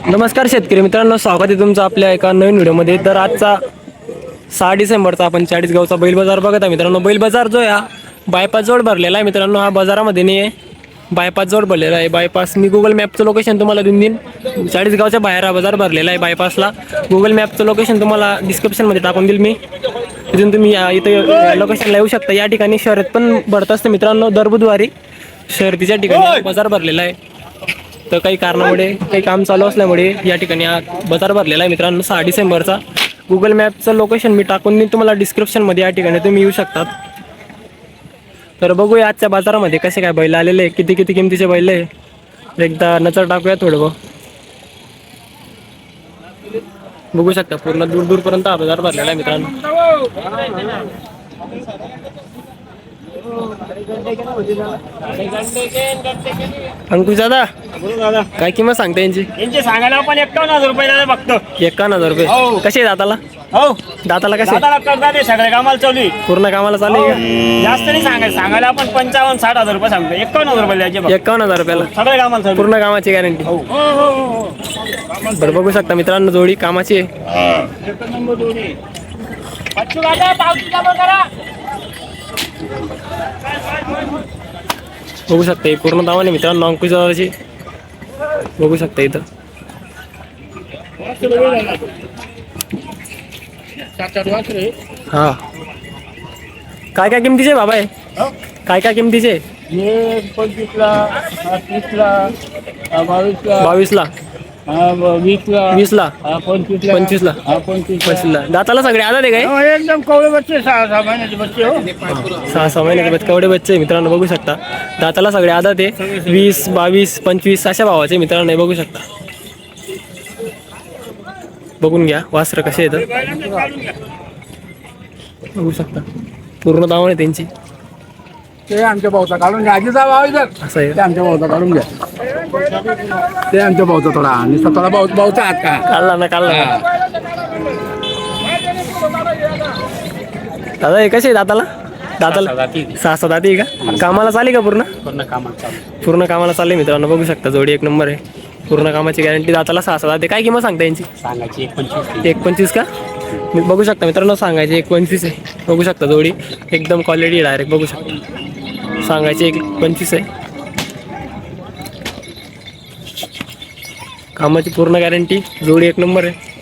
नमस्कार शेतकरी मित्रांनो स्वागत आहे तुमचं आपल्या एका नवीन व्हिडिओमध्ये. तर आजचा सहा डिसेंबरचा आपण चाळीसगावचा बैल बाजार बघत आहे मित्रांनो. बैल बाजार जो आहे हा बायपास जोड भरलेला आहे मित्रांनो. हा बाजारामध्ये नाही आहे बायपास जोड भरलेला आहे. बायपास मी गुगल मॅपचं लोकेशन तुम्हाला देऊन देईन. चाळीसगावच्या बाहेर हा बाजार भरलेला आहे बायपासला गुगल मॅपचं लोकेशन तुम्हाला डिस्क्रिप्शनमध्ये टाकून देईल मी. तिथून तुम्ही या- इथं लोकेशनला येऊ शकता. या ठिकाणी शर्यत पण भरत असते मित्रांनो. दर बुधवारी शर्यतीच्या ठिकाणी बाजार भरलेला आहे. तर काही कारणामुळे काही काम चालू असल्यामुळे या ठिकाणी हा बाजार भरलेला आहे मित्रांनो सहा डिसेंबरचा. गुगल मॅपचं लोकेशन मी टाकून देईन तुम्हाला डिस्क्रिप्शनमध्ये या ठिकाणी तुम्ही येऊ शकतात. तर बघूया आजच्या बाजारामध्ये कसे काय बैल आलेले आहे किती किती किमतीचे बैल आहे. एकदा नजर टाकूया थोडं बघ. बघू शकता पूर्ण दूर दूरपर्यंत हा बाजार भरलेला आहे मित्रांनो. अंकुश दादा दादा. काय किंमत सांगता यांची? यांचे सांगायला पण एकावन्न हजार रुपये दादा बघतो. एकावन्न हजार हो. रुपये कसे आहे दाताला? हो. दाताला कसे? दादाला करता ते सगळे कामाला चालू आहे. पूर्ण कामाला चालू आहे का? जास्त नाही सांगायचं सांगायला आपण पंचावन्न साठ हजार रुपये सांगतो. एकावन्न हजार रुपये द्यायचे बघ. एकावन्न हजार रुपयाला. सगळे कामाला चालू पूर्ण कामाची गॅरंटी. हो. हो हो हो. बरं बघू शकता मित्रांनो जोडी कामाची आहे. बच्चू दादा पावती करा. बघू शकता ही पूर्ण दावाने मित्रांनो अंकुश दादाची बघू शकता इथं. हा. काय काय किमतीचे आहे बाबा हे? काय काय किमतीचे? आहे? पंचवीसला तीसला बावीसला. बावीसला. वीसला. वीसला. पंचवीसला. पंचवीसला. दाताला सगळे आधार आहे काय? एकदम कवळे बच्चे सहा सहा महिन्याचे बच्चे हो. सहा सहा महिन्याचे बच्चे मित्रांनो बघू शकता. दाताला सगळे आधार आहे. वीस बावीस पंचवीस अशा भावाचे मित्रांनो हे बघू शकता. बघून घ्या वास्त्र कसे येतं बघू शकता. पूर्ण दावण आहे त्यांची. ते आमच्या भाऊचा काढून घ्या. आजीचा भाव इथं. असं आहे ते आमच्या भाऊचा काढून घ्या. ते आमच्या भाऊचा थोडा आणि स्वतःला भाऊ भाऊचा हात का? काढला ना काढला ना. दादा हे कसे आहे दाताला? दाताला सहा सात दाती आहे का? कामाला चालेल का पूर्ण? पूर्ण कामाला चालू पूर्ण कामाला चालले मित्रांनो. बघू शकता जोडी एक नंबर आहे. पूर्ण कामाची गॅरंटी दाताला सहा सात दाते. काय किंमत सांगता यांची? सांगायची एक पंचवीस एक पंचवीस का? मी बघू शकता मित्रांनो सांगायचे एक पंचवीस आहे. बघू शकता जोडी. एकदम क्वालिटी डायरेक्ट बघू शकता. सांगायचे एक पंचवीस आहे. कामाची पूर्ण गॅरंटी जोडी एक नंबर आहे.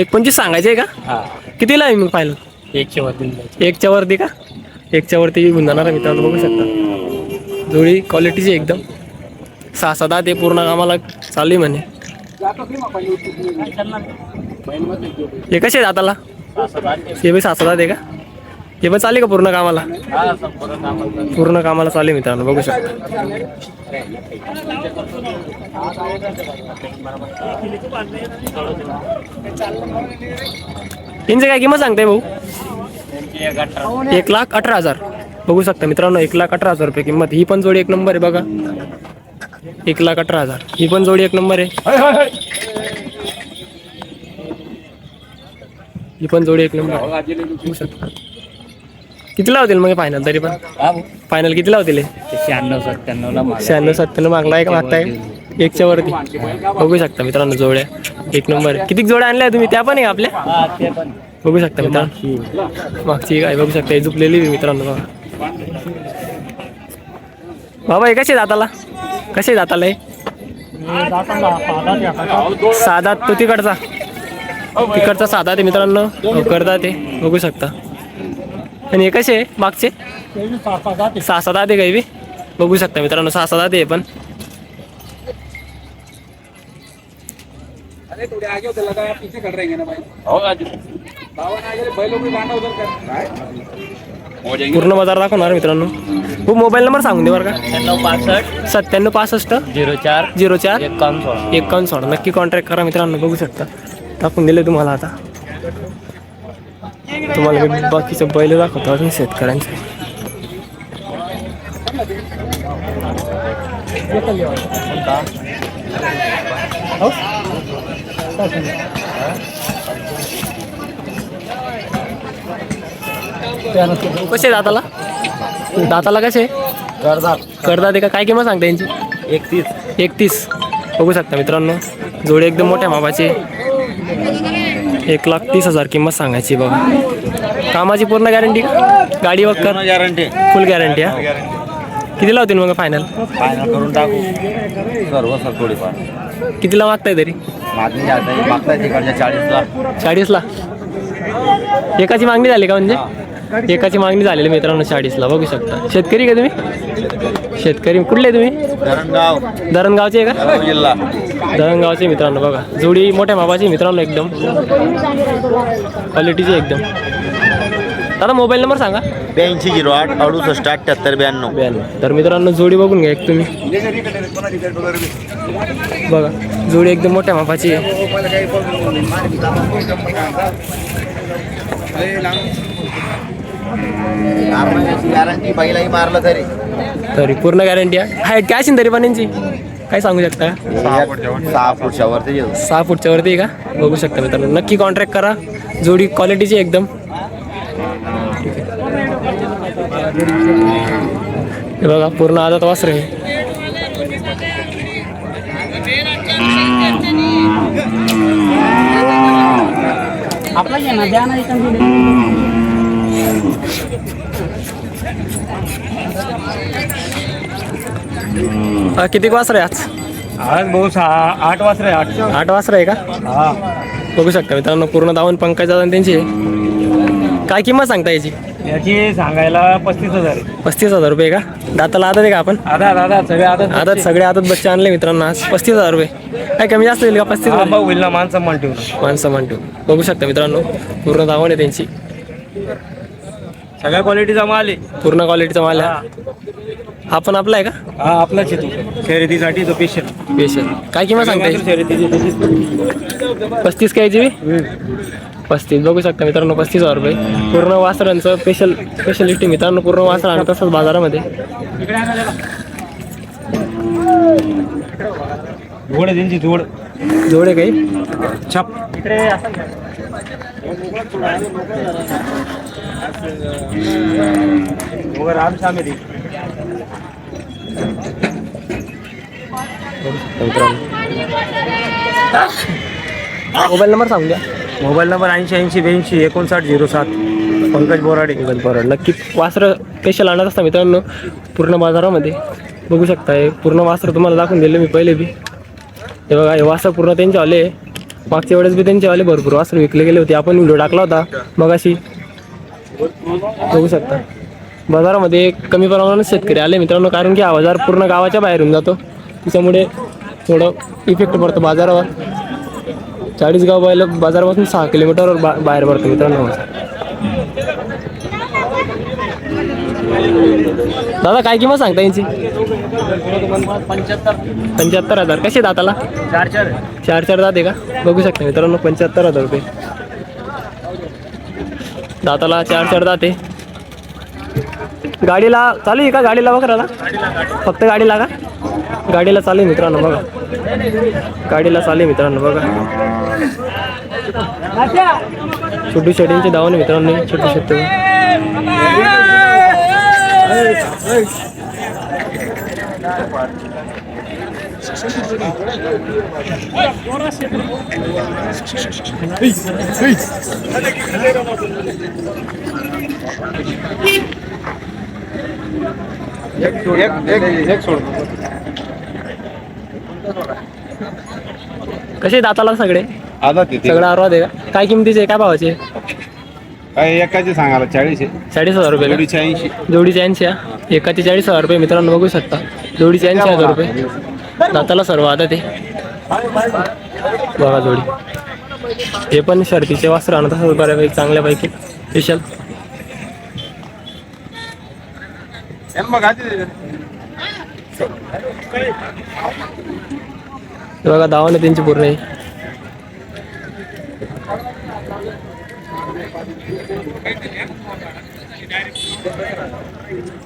एक पंचवीस सांगायचे आहे का? कितीला आहे मग पाहिलं एकशे वरती एकच्या वरती का? एकच्या वरती होऊन जाणार आहे मित्रांनो बघू शकता. जोडी क्वालिटीची एकदम. सहा सात ते पूर्ण कामाला चालू आहे म्हणे. हे कसे आताला हे बी सहा सात आहे का? हे पण चालेल का पूर्ण कामाला? पूर्ण कामाला चालेल मित्रांनो बघू शकता. यांचे काय किंमत सांगते भाऊ? एक लाख अठरा हजार. बघू शकता मित्रांनो एक लाख अठरा हजार रुपये किंमत. ही पण जोडी एक नंबर आहे बघा. एक लाख अठरा हजार. ही पण जोडी एक नंबर आहे. ही पण जोडी एक नंबर बघू शकता. किती लावतील मग फायनल तरी पण? फायनल किती लावतील हे? शहाण्णव सत्त्याण्णव शहाण्णव सत्त्याण्णव मागलाय का मागताय? एकच्या वरती. बघू शकता मित्रांनो जोड्या. एक नंबर. किती जोड्या आणल्या तुम्ही? त्या पण आहे आपल्या? बघू शकता मित्रांनो. मागची. काय बघू शकता. ही झुपलेली मित्रांनो बघा. बाबा हे कसे दाताला? कसे दाताला हे? साधा तो तिकडचा. तिकडचा साधा ते मित्रांनो. करता ते. बघू शकता. आणि हे कसे आहे? मागचे? सहा सात आते काही बी? बघू शकता मित्रांनो सहा सात आते पण. अरे थोडे आगे होते लगा पीछे कर रहेंगे ना भाई. बावन आगे बैलों को गाना उधर कर. पूर्ण बाजार दाखवणार मित्रांनो. हो मोबाईल नंबर सांगून दे बरं का. पासष्ट. सत्त्याण्णव पासष्ट. झिरो चार. झिरो चार. एकावन्न सोळा. एकावन्न सोळा. नक्की कॉन्टॅक्ट करा मित्रांनो बघू शकता. टाकून दिले तुम्हाला आता. तुम्हाला मी बाकीचे बैल दाखवतो अजून शेतकऱ्यांचे. कसे दाताला? दाताला कसे? करतात करतात का? काय किंमत सांगता यांची? एकतीस. एकतीस. बघू शकता मित्रांनो जोडी एकदम मोठ्या मापाची. एक लाख तीस हजार किंमत सांगायची बघा. कामाची पूर्ण गॅरंटी गाडी वक्कर गॅरंटी फुल गॅरंटी हा? कितीला होतील मग फायनल फायनल करून टाकू. सर्व सर थोडीफार. कितीला मागताय तरी? मागणी आता मागताय तिकडच्या चाळीसला. चाळीसला? एकाची मागणी झाली का म्हणजे? एकाची मागणी झालेली मित्रांनो चाळीसला. बघू शकता. शेतकरी का तुम्ही? शेतकरी कुठले तुम्ही? धरणगाव. धरणगावचे आहे का जिल्हा. धरणगावचे मित्रांनो बघा. जोडी मोठ्या मापाची मित्रांनो एकदम. क्वालिटीची एकदम. दादा मोबाईल नंबर सांगा. ब्याऐंशी झिरो आठ अडुसष्ट अठ्ठ्याहत्तर ब्याण्णव. ब्याण्णव. तर मित्रांनो जोडी बघून घ्या एक तुम्ही. बघा जोडी एकदम मोठ्या मापाची आहे. गॅरंटी पहिलाही मारलं तरी. तरी पूर्ण गॅरंटी आहे. हाईट काय असेल तरी पण यांची? काय सांगू शकता? सहा फुटच्या वरती. येऊ. सहा फुटच्या वरती आहे का? बघू शकता मित्रांनो. नक्की कॉन्ट्रॅक्ट करा. जोडी क्वालिटीची एकदम. हे बघा पूर्ण आदत वासर. आहे आपला घे ना द्या ना किती वासर आहे आज? आज भाऊ सहा आठ वाजता आठ आठ वासर आहे का? हा. बघू शकता मित्रांनो पूर्ण धावून पंकज दादा त्यांची. आहे. काय किंमत सांगता याची? याची सांगायला पस्तीस हजार आहे. पस्तीस हजार रुपये का? दाताला आदत आहे का आपण? आधा आधा सगळे आधा आदत सगळे आदत बच्चे आणले मित्रांनो आज. पस्तीस हजार रुपये. काय कमी जास्त होईल का? पस्तीस हजार? होईल ना माणसं मान ठेवून. माणसं म्हणतो बघू शकता मित्रांनो पूर्ण धावण आहे त्यांची. सगळ्या क्वालिटीचा माल आहे. पूर्ण क्वालिटीचा माल आहे. हा. पण आपला आहे का? हा आपलाच आहे तो. खरेदीसाठी तो स्पेशल स्पेशल काय किंमत सांगता याची? खरेदीची त्याची. पस्तीस काय जी पस्तीस. बघू शकता मित्रांनो पस्तीस हजार रुपये. पूर्ण वासरांचं स्पेशल स्पेशलिटी मित्रांनो पूर्ण वासर आणत असतात बाजारामध्ये. जोड आहे त्यांची जोड जोडे काही? छाप. मोबाईल नंबर सांगू द्या. मोबाईल नंबर ऐंशी ऐंशी ब्याऐंशी एकोणसाठ झिरो सात. पंकज बोराडे. बरं नक्की वासरं स्पेशल आणत असता मित्रांनो? पूर्ण बाजारामध्ये. बघू शकता हे पूर्ण वासरं तुम्हाला दाखवून दिले मी पहिले बी. हे बघा हे वासर पूर्ण त्यांचे आले. मागच्या वेळेस बी त्यांचे आले. भरपूर वासर विकले गेले होते. आपण व्हिडिओ टाकला होता. मग अशी बघू शकता. बाजारामध्ये कमी प्रमाणात शेतकरी आले मित्रांनो कारण की हा बाजार पूर्ण गावाच्या बाहेरून जातो. त्याच्यामुळे थोडं इफेक्ट पडतो बाजारावर. चाळीस गाव बायला बाजारापासून सहा किलोमीटरवर बा बाहेर पडतो मित्रांनो. दादा काय किंमत सांगता यांची? पंच्याहत्तर हजार. कसे दाताला? चार चार. चार चार दात का? बघू शकता मित्रांनो पंच्याहत्तर हजार रुपये. दाताला चार चार दाते. गाडीला चालू आहे का? गाडीला वगैरे फक्त गाडीला का? गाडीला चालू आहे मित्रांनो बघा. गाडीला चालू आहे मित्रांनो बघा. छोटू शेडींचे धावून मित्रांनो छोटू शेट्टी कसे दाताला सगळे? आता तिथे सगळं आहे का? काय किमतीचे काय भावाचे? काय एकाचे सांगायला चाळीस आहे. चाळीस हजार रुपये? जोडीचे ऐंशी. जोडीचे ऐंशी एकाचे चाळीस हजार रुपये मित्रांनो बघू शकता. जोडीचे ऐंशी हजार रुपये. दाताला सर्व आता ते. बघा जोडी. हे पण शर्तीचे वस्त्र आणत असतात बऱ्यापैकी चांगल्यापैकी. स्पेशल बघा दावाने त्यांची पूर्ण.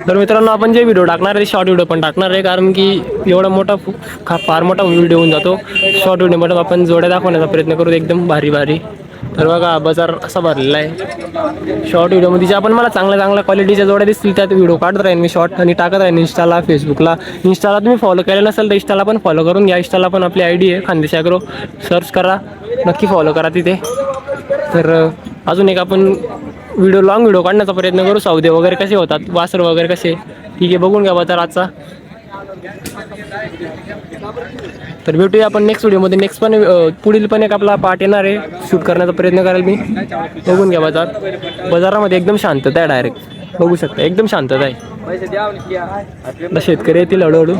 तर मित्रांनो आपण जे व्हिडिओ टाकणार आहे शॉर्ट व्हिडिओ पण टाकणार आहे कारण की एवढा मोठा फार मोठा व्हिडिओ होऊन जातो. शॉर्ट मॅडम आपण जोड्या दाखवण्याचा प्रयत्न करू एकदम भारी भारी तर बघा बाजार असा भरलेला आहे. शॉर्ट व्हिडिओमध्ये जे आपण मला चांगल्या चांगल्या क्वालिटीच्या जोड्या दिसतील त्यात व्हिडिओ काढत राहीन मी. शॉर्ट आणि टाकत राहीन इंस्टाला फेसबुकला इंस्टाला तुम्ही फॉलो केलं नसेल तर इंस्टाला पण फॉलो करून घ्या. इंस्टाला पण आपली आय डी आहे खानदेश ॲग्रो सर्च करा. नक्की फॉलो करा तिथे. तर अजून एक आपण व्हिडिओ लॉंग व्हिडिओ काढण्याचा प्रयत्न करू. सौदे वगैरे कसे होतात? वासर वगैरे कसे? ठीक आहे बघून घ्या बाजार आजचा तर भेटूया आपण नेक्स्ट व्हिडिओमध्ये नेक्स्ट पण पुढील पण एक आपला पार्ट येणार आहे. शूट करण्याचा प्रयत्न करेल मी. बघून घ्या बाजार. बाजारामध्ये एकदम शांतता आहे डायरेक्ट बघू शकता एकदम शांतता आहे. शेतकरी येतील हळूहळू.